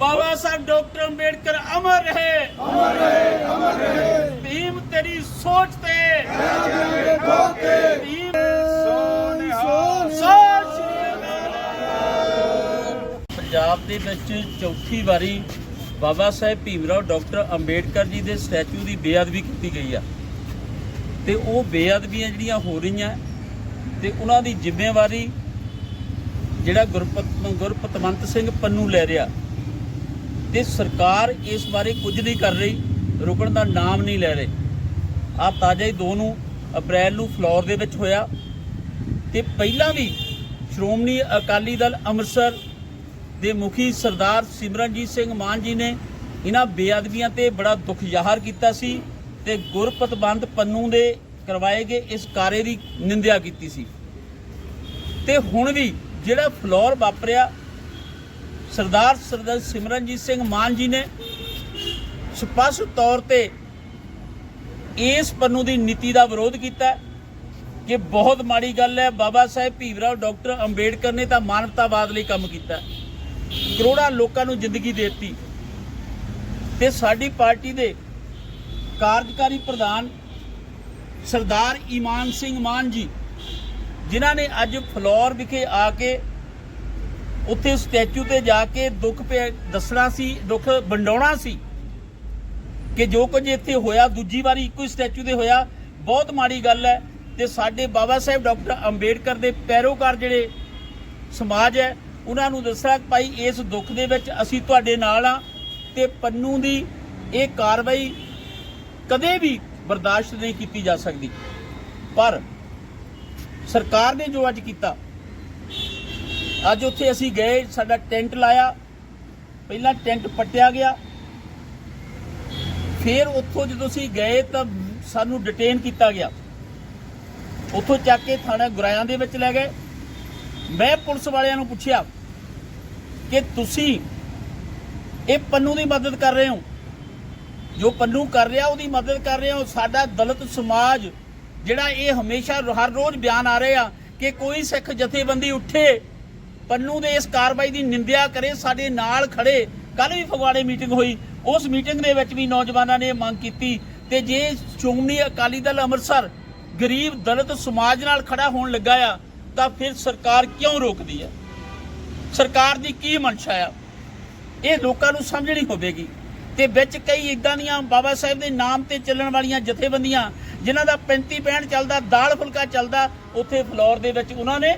ਬਾਬਾ ਸਾਹਿਬ doctor Ambedkar ਅਮਰ ਰਹੇ। ਅਮਰ ਰਹੇ ਅਮਰ ਰਹੇ ਭੀਮ ਤੇਰੀ ਸੋਚ ਤੇ। ਭੀਮ ਸਤਿ ਸ਼੍ਰੀ ਪੰਜਾਬ ਦੇ ਵਿੱਚ ਚੌਥੀ ਵਾਰੀ ਬਾਬਾ ਸਾਹਿਬ ਭੀਮਰਾਓ ਡਾਕਟਰ ਅੰਬੇਡਕਰ ਜੀ ਦੇ ਸਟੈਚੂ ਦੀ ਬੇਅਦਬੀ ਕੀਤੀ ਗਈ ਆ। ਤੇ ਉਹ ਬੇਅਦਬੀਆਂ ਜਿਹੜੀਆਂ ਹੋ ਰਹੀਆਂ, ਤੇ ਉਹਨਾਂ ਦੀ ਜ਼ਿੰਮੇਵਾਰੀ ਜਿਹੜਾ ਗੁਰਪਤ ਗੁਰਪਤਵੰਤ ਸਿੰਘ ਪੰਨੂ ਲੈ ਰਿਹਾ। ਤੇ ਸਰਕਾਰ ਇਸ ਬਾਰੇ ਕੁਝ ਨਹੀਂ ਕਰ ਰਹੀ, ਰੁਕਣ ਦਾ ਨਾਮ ਨਹੀਂ ਲੈ ਰਹੀ। ਆ ਤਾਜ਼ਾ ਹੀ 2 ਨੂੰ ਅਪ੍ਰੈਲ ਨੂੰ ਫਲੋਰ ਦੇ ਵਿੱਚ ਹੋਇਆ। ਤੇ ਪਹਿਲਾਂ ਵੀ ਸ਼੍ਰੋਮਣੀ ਅਕਾਲੀ ਦਲ ਅੰਮ੍ਰਿਤਸਰ ਦੇ ਮੁਖੀ ਸਰਦਾਰ ਸਿਮਰਨਜੀਤ ਸਿੰਘ ਮਾਨ ਜੀ ਨੇ ਇਹਨਾਂ ਬੇਅਦਬੀਆਂ ਤੇ ਬੜਾ ਦੁੱਖ ਜ਼ਾਹਰ ਕੀਤਾ ਸੀ ਤੇ ਗੁਰਪਤਵੰਤ ਪੰਨੂ ਦੇ ਕਰਵਾਏ ਗਏ ਇਸ ਕਾਰੇ ਦੀ ਨਿੰਦਿਆ ਕੀਤੀ ਸੀ। ਤੇ ਹੁਣ ਵੀ ਜਿਹੜਾ ਫਲੋਰ ਵਾਪਰਿਆ ਸਰਦਾਰ ਸਰਦਾਰ ਸਿਮਰਨਜੀਤ ਸਿੰਘ ਮਾਨ ਜੀ ਨੇ ਸਪਸ਼ਟ ਤੌਰ ਤੇ ਇਸ ਪੰਨੂ ਦੀ ਨੀਤੀ ਦਾ ਵਿਰੋਧ ਕੀਤਾ ਕਿ ਬਹੁਤ ਮਾੜੀ ਗੱਲ ਹੈ। ਬਾਬਾ ਸਾਹਿਬ ਭੀਮਰਾਓ ਡਾਕਟਰ ਅੰਬੇਡਕਰ ਨੇ ਤਾਂ ਮਾਨਵਤਾਵਾਦ ਲਈ ਕੰਮ ਕੀਤਾ ਕਰੋੜਾਂ ਲੋਕਾਂ ਨੂੰ ਜ਼ਿੰਦਗੀ ਦੇ ਦਿੱਤੀ। ਤੇ ਸਾਡੀ ਪਾਰਟੀ ਦੇ ਕਾਰਜਕਾਰੀ ਪ੍ਰਧਾਨ ਸਰਦਾਰ ਈਮਾਨ ਸਿੰਘ ਮਾਨ ਜੀ, ਜਿਨ੍ਹਾਂ ਨੇ ਅੱਜ ਫਲੋਰ ਵਿਖੇ ਆ ਕੇ ਉੱਥੇ ਸਟੈਚੂ ਤੇ ਜਾ ਕੇ ਦੁੱਖ ਭੇ- ਦੱਸਣਾ ਸੀ, ਦੁੱਖ ਵੰਡਾਉਣਾ ਸੀ ਕਿ ਜੋ ਕੁਝ ਇੱਥੇ ਹੋਇਆ, ਦੂਜੀ ਵਾਰੀ ਇੱਕੋ ਹੀ ਸਟੈਚੂ ਤੇ ਹੋਇਆ, ਬਹੁਤ ਮਾੜੀ ਗੱਲ ਹੈ ਤੇ ਸਾਡੇ ਬਾਬਾ ਸਾਹਿਬ ਡਾਕਟਰ ਅੰਬੇਡਕਰ ਦੇ ਪੈਰੋਕਾਰ ਜਿਹੜੇ ਸਮਾਜ ਹੈ, ਉਹਨਾਂ ਨੂੰ ਦੱਸਣਾ ਕਿ ਭਾਈ ਇਸ ਦੁੱਖ ਦੇ ਵਿੱਚ ਅਸੀਂ ਤੁਹਾਡੇ ਨਾਲ ਆ ਤੇ ਪੰਨੂ ਦੀ ਇਹ ਕਾਰਵਾਈ ਕਦੇ ਵੀ ਬਰਦਾਸ਼ਤ ਨਹੀਂ ਕੀਤੀ ਜਾ ਸਕਦੀ। ਪਰ ਸਰਕਾਰ ਨੇ ਜੋ ਅੱਜ ਕੀਤਾ ਅੱਜ ਉੱਥੇ ਅਸੀਂ ਗਏ, ਸਾਡਾ ਟੈਂਟ ਲਾਇਆ। ਪਹਿਲਾਂ ਟੈਂਟ ਪੱਟਿਆ ਗਿਆ। ਫਿਰ ਉੱਥੋਂ ਜਦੋਂ ਅਸੀਂ ਗਏ ਤਾਂ ਸਾਨੂੰ ਡਿਟੇਨ ਕੀਤਾ ਗਿਆ। ਉੱਥੋਂ ਚੱਕ ਕੇ ਥਾਣਾ ਗੁਰਾਇਆਂ ਦੇ ਵਿੱਚ ਲੈ ਗਏ। ਮੈਂ ਪੁਲਿਸ ਵਾਲਿਆਂ ਨੂੰ ਪੁੱਛਿਆ ਕਿ ਤੁਸੀਂ ਇਹ ਪੰਨੂ ਦੀ ਮਦਦ ਕਰ ਰਹੇ ਹੋ? ਜੋ ਪੰਨੂ ਕਰ ਰਿਹਾ, ਉਹਦੀ ਮਦਦ ਕਰ ਰਹੇ ਹੋ। ਸਾਡਾ ਦਲਿਤ ਸਮਾਜ, ਜਿਹੜਾ ਇਹ ਹਮੇਸ਼ਾ ਹਰ ਰੋਜ਼ ਬਿਆਨ ਆ ਰਹੇ ਆ ਕਿ ਕੋਈ ਸਿੱਖ ਜਥੇਬੰਦੀ ਉੱਠੇ ਪੰਨੂ ਦੇ ਇਸ ਕਾਰਵਾਈ ਦੀ ਨਿੰਦਿਆ ਕਰੇ, ਸਾਡੇ ਨਾਲ ਖੜੇ। ਕੱਲ ਵੀ ਫਗਵਾੜੇ ਮੀਟਿੰਗ ਹੋਈ। ਉਸ ਮੀਟਿੰਗ ਦੇ ਵਿੱਚ ਵੀ ਨੌਜਵਾਨਾਂ ਨੇ ਮੰਗ ਕੀਤੀ ਤੇ ਜੇ ਸ਼੍ਰੋਮਣੀ ਅਕਾਲੀ ਦਲ ਅੰਮ੍ਰਿਤਸਰ ਗਰੀਬ ਦਲਿਤ ਸਮਾਜ ਨਾਲ ਖੜਾ ਹੋਣ ਲੱਗਾ ਆ, ਤਾਂ ਫਿਰ ਸਰਕਾਰ ਕਿਉਂ ਰੋਕਦੀ ਹੈ ਸਰਕਾਰ ਦੀ ਕੀ ਮਨਸ਼ਾ ਆ? ਇਹ ਲੋਕਾਂ ਨੂੰ ਸਮਝਣੀ ਹੋਵੇਗੀ। ਤੇ ਵਿੱਚ ਕਈ ਇਦਾਂ ਦੀਆਂ ਬਾਬਾ ਸਾਹਿਬ ਦੇ ਨਾਮ ਤੇ ਚੱਲਣ ਵਾਲੀਆਂ ਜਥੇਬੰਦੀਆਂ, ਜਿਨ੍ਹਾਂ ਦਾ 35 65 ਚੱਲਦਾ, ਦਾਲ ਫੁਲਕਾ ਚੱਲਦਾ, ਉੱਥੇ ਫਲੋਰ ਦੇ ਵਿੱਚ ਉਹਨਾਂ ਨੇ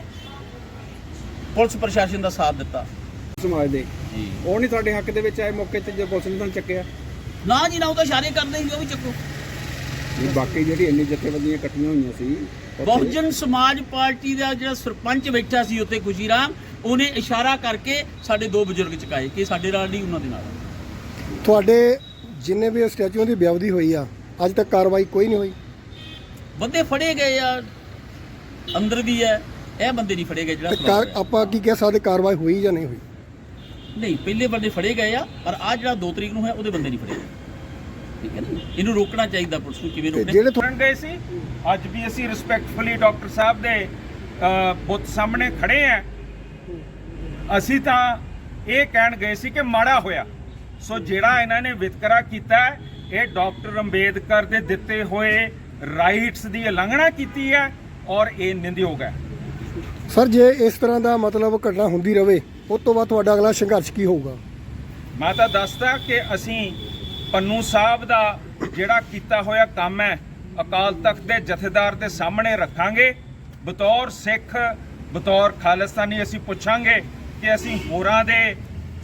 ਪੁਲਿਸ ਪ੍ਰਸ਼ਾਸਨ ਦਾ ਸਾਥ ਦਿੱਤਾ। ਸਮਾਜ ਦੇ। ਜੀ। ਉਹ ਨਹੀਂ ਤੁਹਾਡੇ ਹੱਕ ਦੇ ਵਿੱਚ ਆਏ ਮੌਕੇ ਤੇ ਜੇ ਪੁਲਿਸ ਨੇ ਤੁਹਾਨੂੰ ਚੱਕਿਆ? ਨਾ ਜੀ ਨਾ ਉਹ ਤਾਂ ਇਸ਼ਾਰੇ ਕਰਦੇ ਸੀ ਉਹ ਵੀ ਚੱਕੋ। ਵੀ ਬਾਕੀ ਜਿਹੜੀ ਇੰਨੀ ਜਥੇਬੰਦੀਆਂ ਇਕੱਠੀਆਂ ਹੋਈਆਂ ਸੀ ਉੱਥੇ- ਬਹੁਜਨ ਸਮਾਜ ਪਾਰਟੀ ਦਾ ਜਿਹੜਾ ਸਰਪੰਚ ਬੈਠਾ ਸੀ ਉੱਥੇ ਖੁਸ਼ੀ ਰਾਮ ਉਹਨੇ ਇਸ਼ਾਰਾ ਕਰਕੇ ਸਾਡੇ ਦੋ ਬਜ਼ੁਰਗ ਚੁਕਾਏ ਕਿ ਸਾਡੇ ਨਾਲ ਨਹੀਂ ਉਹਨਾਂ ਦੇ ਨਾਲ। ਤੁਹਾਡੇ ਜਿੰਨੇ ਵੀ ਸਟੈਚੂਆਂ ਦੀ ਵਿਆਵਦੀ ਹੋਈ ਆ ਅੱਜ ਤੱਕ ਕਾਰਵਾਈ ਕੋਈ ਨਹੀਂ ਹੋਈ। ਬੰਦੇ ਫੜੇ ਗਏ ਆ ਅੰਦਰ ਵੀ ਹੈ। ਇਹ ਬੰਦੇ ਨਹੀਂ ਫੜੇ ਗਏ ਜਿਹੜਾ ਤੇ ਕਾਰ-। ਆਪਾਂ ਕੀ ਕਹਿ ਸਕਦੇ ਕਾਰਵਾਈ ਹੋਈ ਜਾਂ ਨਹੀਂ ਹੋਈ? ਨਹੀਂ ਪਹਿਲੇ ਬੰਦੇ ਫੜੇ ਗਏ ਆ ਪਰ ਆ ਜਿਹੜਾ 2 ਤਰੀਕ ਨੂੰ ਹੈ ਉਹਦੇ ਬੰਦੇ ਨਹੀਂ ਫੜੇ ਗਏ। ਠੀਕ ਹੈ ਨਾ ਇਹਨੂੰ ਰੋਕਣਾ ਚਾਹੀਦਾ ਪੁਲਿਸ ਨੂੰ ਕਿਵੇਂ ਤੇ ਰੋਕਣਾ ਜਿਹੜੇ ਕਰਨ ਗਏ ਸੀ ਅੱਜ ਵੀ ਅਸੀਂ ਰਿਸਪੈਕਟਫੁਲੀ ਡਾਕਟਰ ਸਾਹਿਬ ਦੇ ਅ, ਬੁੱਤ ਸਾਹਮਣੇ ਖੜੇ ਆ। ਅਸੀਂ ਤਾਂ ਇਹ ਕਹਿਣ ਗਏ ਸੀ ਕਿ ਮਾੜਾ ਹੋਇਆ। ਸੋ ਜਿਹੜਾ ਇਹਨਾਂ ਨੇ ਵਿਤਕਰਾ ਕੀਤਾ ਹੈ, ਇਹ ਡਾਕਟਰ ਅੰਬੇਦਕਰ ਦੇ ਦਿੱਤੇ ਹੋਏ ਰਾਈਟਸ ਦੀ ਉਲੰਘਣਾ ਕੀਤੀ ਹੈ ਔਰ ਇਹ ਨਿੰਦਯੋਗ ਹੈ। ਸਰ ਜੇ ਇਸ ਤਰ੍ਹਾਂ ਦਾ ਮਤਲਬ ਘਟਨਾ ਹੁੰਦੀ ਰਵੇ ਉਸ ਤੋਂ ਬਾਅਦ ਤੁਹਾਡਾ ਅਗਲਾ ਸੰਘਰਸ਼ ਕੀ ਹੋਊਗਾ? ਮੈਂ ਤਾਂ ਦੱਸਦਾ ਕਿ ਅਸੀਂ ਪੰਨੂ ਸਾਹਿਬ ਦਾ ਜਿਹੜਾ ਕੀਤਾ ਹੋਇਆ ਕੰਮ ਹੈ ਅਕਾਲ ਤਖਤ ਦੇ ਜਥੇਦਾਰ ਦੇ ਸਾਹਮਣੇ ਰੱਖਾਂਗੇ। ਬਤੌਰ ਸਿੱਖ ਬਤੌਰ ਖਾਲਿਸਤਾਨੀ ਅਸੀਂ ਪੁੱਛਾਂਗੇ ਕਿ ਅਸੀਂ ਹੋਰਾਂ ਦੇ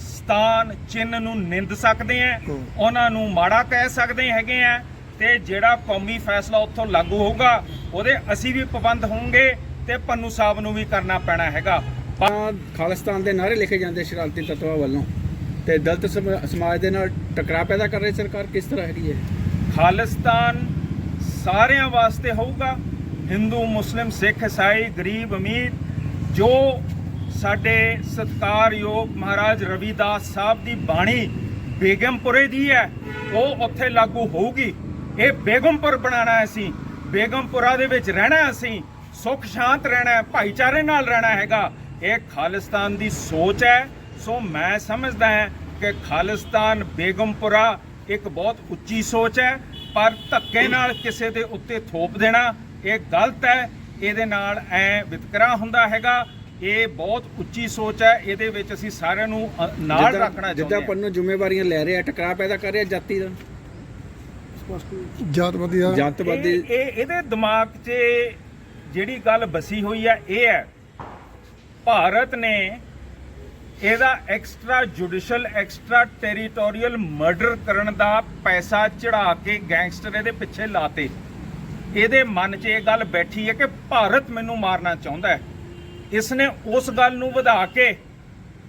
ਸਥਾਨ ਚਿੰਨ ਨੂੰ ਨਿੰਦ ਸਕਦੇ ਹੂੰ। ਉਹਨਾਂ ਨੂੰ ਮਾੜਾ ਕਹਿ ਸਕਦੇ ਹੈਗੇ ਆ ਤੇ ਜਿਹੜਾ ਕੌਮੀ ਫੈਸਲਾ ਉੱਥੋਂ ਲਾਗੂ ਹੋਊਗਾ ਉਹਦੇ ਅਸੀਂ ਵੀ ਪਾਬੰਦ ਹੋਵਾਂਗੇ ਤੇ ਪੰਨੂ ਸਾਹਿਬ ਨੂੰ ਵੀ ਕਰਨਾ ਪੈਣਾ ਹੈਗਾ। ਖਾਲਿਸਤਾਨ ਦੇ ਨਾਰੇ ਲਿਖੇ ਜਾਂਦੇ ਸ਼ਰਾਰਤੀ ਤੱਤਾਂ ਵੱਲੋਂ। ਤੇ ਦਲਿਤ ਸਮ- ਸਮਾਜ ਦੇ ਨਾਲ ਟਕਰਾਅ ਪੈਦਾ ਕਰ ਰਹੀ ਸਰਕਾਰ ਕਿਸ ਤਰ੍ਹਾਂ ਹੈਗੀ ਹੈ? ਖਾਲਿਸਤਾਨ ਸਾਰਿਆਂ ਵਾਸਤੇ ਹੋਊਗਾ। ਹਿੰਦੂ ਮੁਸਲਿਮ ਸਿੱਖ ਈਸਾਈ ਗਰੀਬ ਅਮੀਰ ਜੋ ਸਾਡੇ ਸਤਕਾਰਯੋਗ ਮਹਾਰਾਜ ਰਵਿਦਾਸ ਸਾਹਿਬ ਦੀ ਬਾਣੀ ਬੇਗਮਪੁਰੇ ਦੀ ਹੈ ਉਹ ਉੱਥੇ ਲਾਗੂ ਹੋਊਗੀ। ਇਹ ਬੇਗਮਪੁਰ ਬਣਾਉਣਾ ਹੈ ਅਸੀਂ। ਬੇਗਮਪੁਰਾ ਦੇ ਵਿੱਚ ਰਹਿਣਾ ਅਸੀਂ। ਸੁਖ ਸ਼ਾਂਤ ਰਹਿਣਾ ਹੈ ਭਾਈਚਾਰੇ ਨਾਲ ਰਹਿਣਾ ਹੈਗਾ। ਇਹ ਖਾਲਿਸਤਾਨ ਦੀ ਸੋਚ ਹੈ। ਸੋ ਮੈਂ ਸਮਝਦਾ ਹਾਂ ਕਿ ਖਾਲਿਸਤਾਨ ਬੇਗਮਪੁਰਾ ਇੱਕ ਬਹੁਤ ਉੱਚੀ ਸੋਚ ਹੈ ਪਰ ਧੱਕੇ ਨਾਲ ਕਿਸੇ ਦੇ ਉੱਤੇ ਥੋਪ ਦੇਣਾ ਇਹ ਗਲਤ ਹੈ। ਇਹਦੇ ਨਾਲ ਐ ਵਿਤਕਰਾ ਹੁੰਦਾ ਹੈਗਾ। ਇਹ ਬਹੁਤ ਉੱਚੀ ਸੋਚ ਹੈ। ਇਹਦੇ ਵਿੱਚ ਅਸੀਂ ਸਾਰਿਆਂ ਨੂੰ ਨਾਲ ਜਿੱਦਾਂ- ਰੱਖਣਾ ਜਿੱਦਾਂ ਚਾਹੁੰਦੇ ਹਾਂ ਪੰਨੂ ਜ਼ਿੰਮੇਵਾਰੀਆਂ ਲੈ ਰਿਹਾ ਟਕਰਾਅ ਪੈਦਾ ਕਰ ਰਿਹਾ ਜਾਤੀ ਦਾ। ਜਾਤਵਾਦੀ ਇਹ- ਇਹਦੇ ਦਿਮਾਗ 'ਚ ਜਿਹੜੀ ਗੱਲ ਬਸੀ ਹੋਈ ਹੈ, ਇਹ ਹੈ, ਭਾਰਤ ਨੇ ਇਹਦਾ extra judicial extra territorial murder ਕਰਨ ਦਾ ਪੈਸਾ ਚੜਾ ਕੇ ਗੈਂਗਸਟਰ ਇਹਦੇ ਪਿੱਛੇ ਲਾਤੇ। ਇਹਦੇ ਮਨ 'ਚ ਇਹ ਗੱਲ ਬੈਠੀ ਹੈ ਕਿ ਭਾਰਤ ਮੈਨੂੰ ਮਾਰਨਾ ਚਾਹੁੰਦਾ ਹੈ। ਇਸ ਨੇ ਉਸ ਗੱਲ ਨੂੰ ਵਧਾ ਕੇ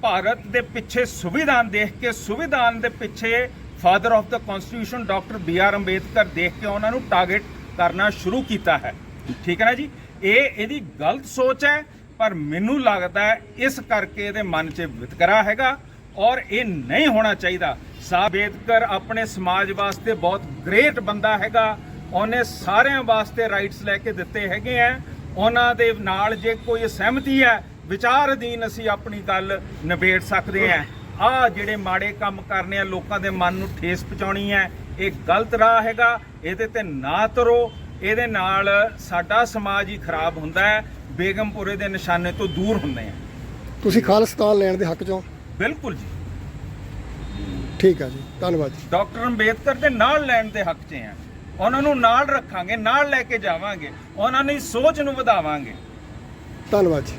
ਭਾਰਤ ਦੇ ਪਿੱਛੇ ਸੰਵਿਧਾਨ ਦੇਖ ਕੇ, ਸੰਵਿਧਾਨ ਦੇ ਪਿੱਛੇ father of the constitution doctor B R Ambedkar ਦੇਖ ਕੇ ਉਹਨਾਂ ਨੂੰ ਟਾਰਗੇਟ ਕਰਨਾ ਸ਼ੁਰੂ ਕੀਤਾ ਹੈ। ਠੀਕ ਹੈ ਨਾ ਜੀ? ਇਹ ਇਹਦੀ ਗਲਤ ਸੋਚ ਹੈ, ਪਰ ਮੈਨੂੰ ਲੱਗਦਾ ਹੈ ਇਸ ਕਰਕੇ ਇਹਦੇ ਮਨ 'ਚ ਵਿਤਕਰਾ ਹੈਗਾ ਔਰ ਇਹ ਨਹੀਂ ਹੋਣਾ ਚਾਹੀਦਾ। ਸਾ ਆਪਣੇ ਸਮਾਜ ਵਾਸਤੇ ਬਹੁਤ ਗ੍ਰੇਟ ਬੰਦਾ ਹੈਗਾ। ਉਹਨੇ ਸਾਰਿਆਂ ਵਾਸਤੇ ਰਾਈਟਸ ਲੈ ਕੇ ਦਿੱਤੇ ਹੈਗੇ ਆ। ਉਹਨਾਂ ਦੇ ਨਾਲ ਜੇ ਕੋਈ ਸਹਿਮਤੀ ਹੈ ਵਿਚਾਰ ਅਧੀਨ ਅਸੀਂ ਆਪਣੀ ਗੱਲ ਨਿਬੇੜ ਸਕਦੇ ਆ। ਆ ਜਿਹੜੇ ਮਾੜੇ ਕੰਮ ਕਰਨੇ ਆ, ਲੋਕਾਂ ਦੇ ਮਨ ਨੂੰ ਠੇਸ ਪਹੁੰਚਾਉਣੀ ਹੈ, ਇਹ ਗਲਤ ਰਾਹ ਹੈਗਾ। ਇਹਦੇ ਤੇ ਨਾ ਤੁਰੋ। ਇਹਦੇ ਨਾਲ ਸਾਡਾ ਸਮਾਜ ਹੀ ਖਰਾਬ ਹੁੰਦਾ ਹੈ ਬੇਗਮਪੁਰੇ ਦੇ ਨਿਸ਼ਾਨੇ ਤੋਂ ਦੂਰ ਹੁੰਦੇ ਆ ਤੁਸੀਂ ਖਾਲਿਸਤਾਨ ਲੈਣ ਦੇ ਹੱਕ 'ਚੋਂ? ਬਿਲਕੁਲ ਜੀ। ਠੀਕ ਹੈ ਜੀ ਧੰਨਵਾਦ ਜੀ। ਡਾਕਟਰ ਅੰਬੇਦਕਰ ਦੇ ਨਾਲ ਲੈਣ ਦੇ ਹੱਕ 'ਚ ਆ ਉਹਨਾਂ ਨੂੰ ਨਾਲ ਰੱਖਾਂਗੇ ਨਾਲ ਲੈ ਕੇ ਜਾਵਾਂਗੇ। ਉਹਨਾਂ ਦੀ ਸੋਚ ਨੂੰ ਵਧਾਵਾਂਗੇ। ਧੰਨਵਾਦ ਜੀ।